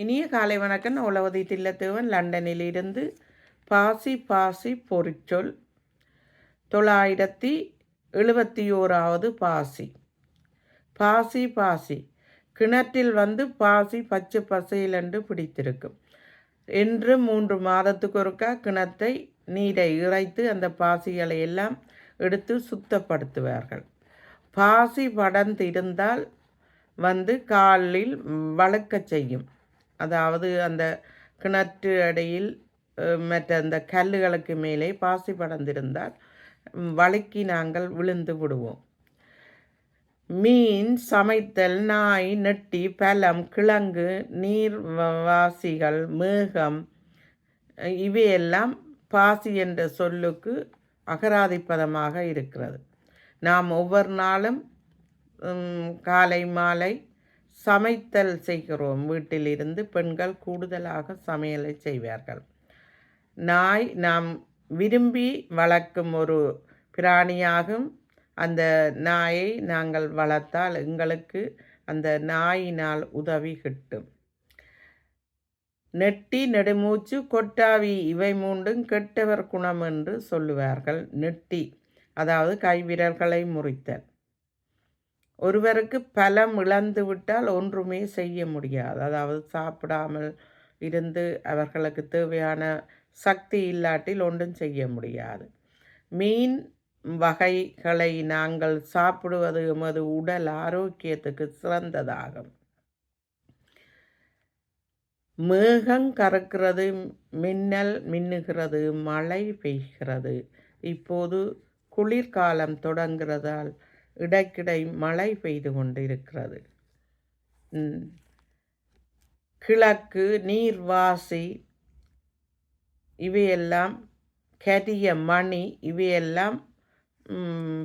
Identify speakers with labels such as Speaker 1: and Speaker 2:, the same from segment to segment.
Speaker 1: இனிய காலை வணக்கம். உளவதி தில்லத்தேவன். லண்டனில் இருந்து பாசி பாசி பொறிச்சொல். தொள்ளாயிரத்தி எழுபத்தி ஓராவது பாசி. பாசி பாசி. கிணற்றில் வந்து பாசி பச்சை பசையில் என்று பிடித்திருக்கும். என்று மூன்று மாதத்துக்கு ஒருக்கா கிணத்தை நீரை இறைத்து அந்த பாசிகளை எல்லாம் எடுத்து சுத்தப்படுத்துவார்கள். பாசி படர்ந்திருந்தால் வந்து காலில் வளர்க்க செய்யும். அதாவது அந்த கிணற்று அடியில் மற்ற அந்த கல்லுகளுக்கு மேலே பாசி படர்ந்திருந்தால் வழுக்கி நாங்கள் விழுந்து விடுவோம். மீன் சமைத்தல் நாய் நெட்டி பழம் கிழங்கு நீர்வாசிகள் மேகம் இவையெல்லாம் பாசி என்ற சொல்லுக்கு அகராதிப்பதமாக இருக்கிறது. நாம் ஒவ்வொரு நாளும் காலை மாலை சமைத்தல் செய்கிறோம். வீட்டிலிருந்து பெண்கள் கூடுதலாக சமையலை செய்வார்கள். நாய் நாம் விரும்பி வளர்க்கும் ஒரு பிராணியாகும். அந்த நாயை நாங்கள் வளர்த்தால் எங்களுக்கு அந்த நாயினால் உதவி கிட்டும். நெட்டி நெடுமூச்சு கொட்டாவி இவை மூண்டும் கெட்டவர் குணம் என்று சொல்லுவார்கள். நெட்டி அதாவது கைவிரல்களை முறித்தல். ஒருவருக்கு பலம் இழந்து விட்டால் ஒன்றுமே செய்ய முடியாது. அதாவது சாப்பிடாமல் இருந்து அவர்களுக்கு தேவையான சக்தி இல்லாட்டில் ஒன்றும் செய்ய முடியாது. மீன் வகைகளை நாங்கள் சாப்பிடுவது எமது உடல் ஆரோக்கியத்துக்கு சிறந்ததாகும். மேகம் கறக்கிறது மின்னல் மின்னுகிறது மழை பெய்கிறது. இப்போது குளிர்காலம் தொடங்குறதால் இடைக்கிடை மழை பெய்து கொண்டிருக்கிறது. கிழக்கு நீர்வாசி இவையெல்லாம் கரிய மணி இவையெல்லாம்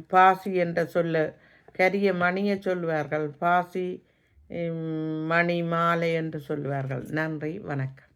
Speaker 1: பாசி என்ற சொல்ல கரிய மணியை சொல்வார்கள். பாசி மணி மாலை என்று சொல்வார்கள். நன்றி வணக்கம்.